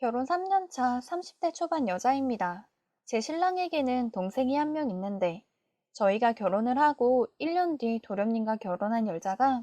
결혼 3년 차 30대 초반 여자입니다. 제 신랑에게는 동생이 한 명 있는데 저희가 결혼을 하고 1년 뒤 도련님과 결혼한 여자가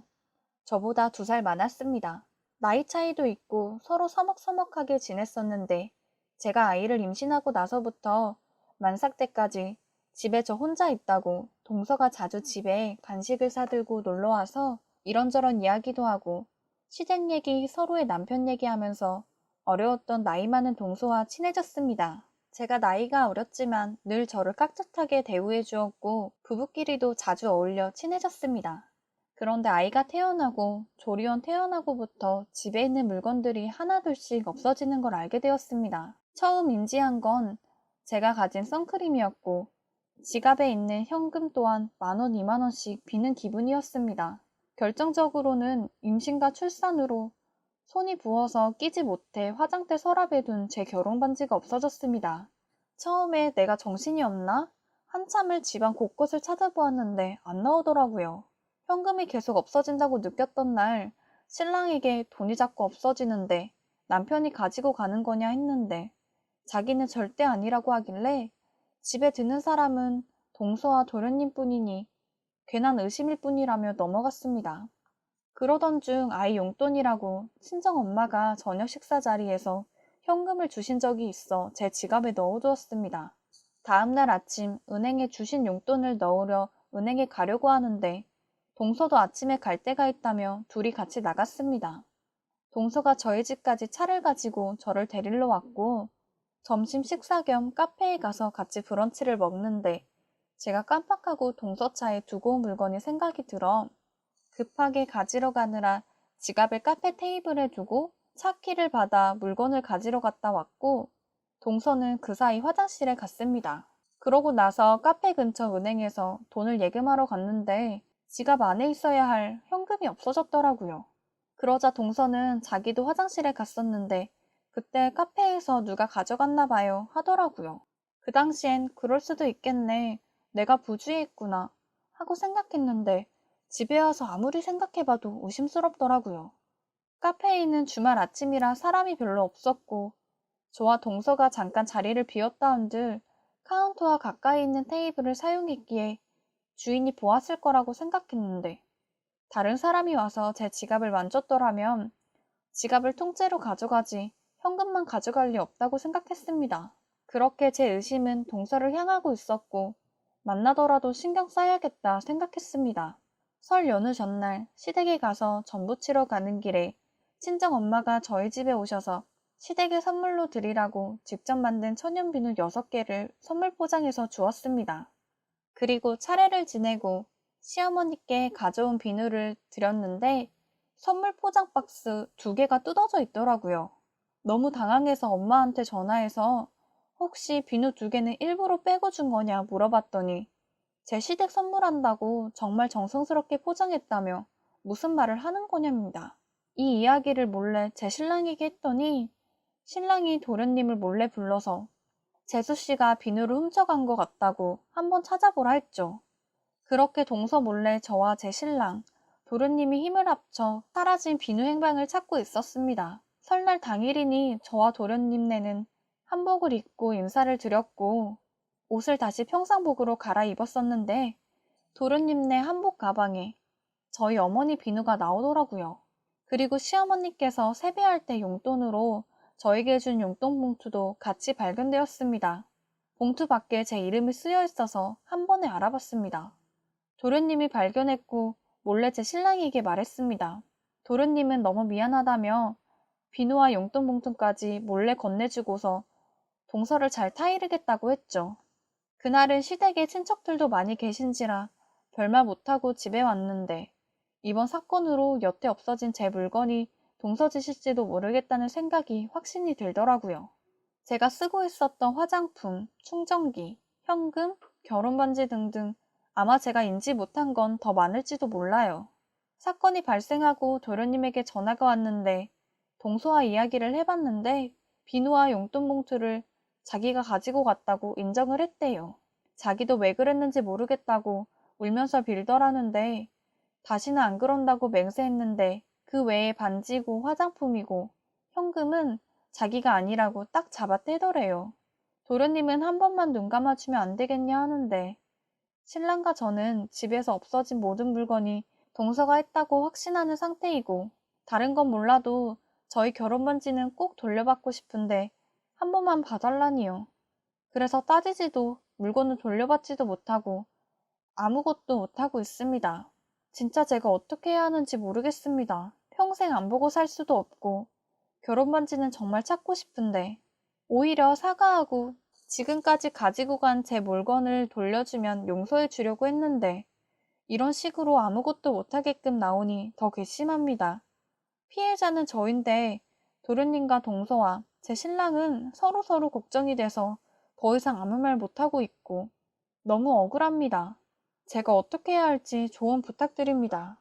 저보다 두 살 많았습니다. 나이 차이도 있고 서로 서먹서먹하게 지냈었는데 제가 아이를 임신하고 나서부터 만삭 때까지 집에 저 혼자 있다고 동서가 자주 집에 간식을 사들고 놀러와서 이런저런 이야기도 하고 시댁 얘기 서로의 남편 얘기하면서 어려웠던 나이 많은 동서와 친해졌습니다. 제가 나이가 어렸지만 늘 저를 깍듯하게 대우해 주었고 부부끼리도 자주 어울려 친해졌습니다. 그런데 아이가 태어나고 조리원 태어나고부터 집에 있는 물건들이 하나둘씩 없어지는 걸 알게 되었습니다. 처음 인지한 건 제가 가진 선크림이었고 지갑에 있는 현금 또한 만원, 이만원씩 비는 기분이었습니다. 결정적으로는 임신과 출산으로 손이 부어서 끼지 못해 화장대 서랍에 둔 제 결혼 반지가 없어졌습니다. 처음에 내가 정신이 없나? 한참을 집안 곳곳을 찾아보았는데 안 나오더라고요. 현금이 계속 없어진다고 느꼈던 날 신랑에게 돈이 자꾸 없어지는데 남편이 가지고 가는 거냐 했는데 자기는 절대 아니라고 하길래 집에 드는 사람은 동서와 도련님 뿐이니 괜한 의심일 뿐이라며 넘어갔습니다. 그러던 중 아이 용돈이라고 친정 엄마가 저녁 식사 자리에서 현금을 주신 적이 있어 제 지갑에 넣어두었습니다. 다음날 아침 은행에 주신 용돈을 넣으려 은행에 가려고 하는데 동서도 아침에 갈 데가 있다며 둘이 같이 나갔습니다. 동서가 저희 집까지 차를 가지고 저를 데리러 왔고 점심 식사 겸 카페에 가서 같이 브런치를 먹는데 제가 깜빡하고 동서 차에 두고 온 물건이 생각이 들어 급하게 가지러 가느라 지갑을 카페 테이블에 두고 차 키를 받아 물건을 가지러 갔다 왔고 동서는 그 사이 화장실에 갔습니다. 그러고 나서 카페 근처 은행에서 돈을 예금하러 갔는데 지갑 안에 있어야 할 현금이 없어졌더라고요. 그러자 동서는 자기도 화장실에 갔었는데 그때 카페에서 누가 가져갔나 봐요 하더라고요. 그 당시엔 그럴 수도 있겠네. 내가 부주의했구나 하고 생각했는데 집에 와서 아무리 생각해봐도 의심스럽더라고요. 카페에 있는 주말 아침이라 사람이 별로 없었고 저와 동서가 잠깐 자리를 비웠다 한들 카운터와 가까이 있는 테이블을 사용했기에 주인이 보았을 거라고 생각했는데 다른 사람이 와서 제 지갑을 만졌더라면 지갑을 통째로 가져가지 현금만 가져갈 리 없다고 생각했습니다. 그렇게 제 의심은 동서를 향하고 있었고 만나더라도 신경 써야겠다 생각했습니다. 설 연휴 전날 시댁에 가서 전부 치러 가는 길에 친정 엄마가 저희 집에 오셔서 시댁에 선물로 드리라고 직접 만든 천연 비누 6개를 선물 포장해서 주었습니다. 그리고 차례를 지내고 시어머니께 가져온 비누를 드렸는데 선물 포장 박스 두 개가 뜯어져 있더라고요. 너무 당황해서 엄마한테 전화해서 혹시 비누 두 개는 일부러 빼고 준 거냐 물어봤더니 제 시댁 선물한다고 정말 정성스럽게 포장했다며 무슨 말을 하는 거냐입니다. 이 이야기를 몰래 제 신랑에게 했더니 신랑이 도련님을 몰래 불러서 재수 씨가 비누를 훔쳐간 것 같다고 한번 찾아보라 했죠. 그렇게 동서 몰래 저와 제 신랑, 도련님이 힘을 합쳐 사라진 비누 행방을 찾고 있었습니다. 설날 당일이니 저와 도련님네는 한복을 입고 인사를 드렸고 옷을 다시 평상복으로 갈아입었었는데 도련님네 한복 가방에 저희 어머니 비누가 나오더라고요. 그리고 시어머니께서 세배할 때 용돈으로 저에게 준 용돈 봉투도 같이 발견되었습니다. 봉투 밖에 제 이름이 쓰여 있어서 한 번에 알아봤습니다. 도련님이 발견했고 몰래 제 신랑에게 말했습니다. 도련님은 너무 미안하다며 비누와 용돈 봉투까지 몰래 건네주고서 동서를 잘 타이르겠다고 했죠. 그날은 시댁에 친척들도 많이 계신지라 별말 못하고 집에 왔는데 이번 사건으로 여태 없어진 제 물건이 동서지실지도 모르겠다는 생각이 확신이 들더라고요. 제가 쓰고 있었던 화장품, 충전기, 현금, 결혼반지 등등 아마 제가 인지 못한 건 더 많을지도 몰라요. 사건이 발생하고 도련님에게 전화가 왔는데 동서와 이야기를 해봤는데 비누와 용돈 봉투를 자기가 가지고 갔다고 인정을 했대요. 자기도 왜 그랬는지 모르겠다고 울면서 빌더라는데 다시는 안 그런다고 맹세했는데 그 외에 반지고 화장품이고 현금은 자기가 아니라고 딱 잡아떼더래요. 도련님은 한 번만 눈 감아주면 안 되겠냐 하는데 신랑과 저는 집에서 없어진 모든 물건이 동서가 했다고 확신하는 상태이고 다른 건 몰라도 저희 결혼 반지는 꼭 돌려받고 싶은데 한 번만 봐달라니요. 그래서 따지지도 물건을 돌려받지도 못하고 아무것도 못하고 있습니다. 진짜 제가 어떻게 해야 하는지 모르겠습니다. 평생 안 보고 살 수도 없고 결혼 반지는 정말 찾고 싶은데 오히려 사과하고 지금까지 가지고 간 제 물건을 돌려주면 용서해 주려고 했는데 이런 식으로 아무것도 못하게끔 나오니 더 괘씸합니다. 피해자는 저인데 도련님과 동서와 제 신랑은 서로서로 걱정이 돼서 더 이상 아무 말 못하고 있고 너무 억울합니다. 제가 어떻게 해야 할지 조언 부탁드립니다.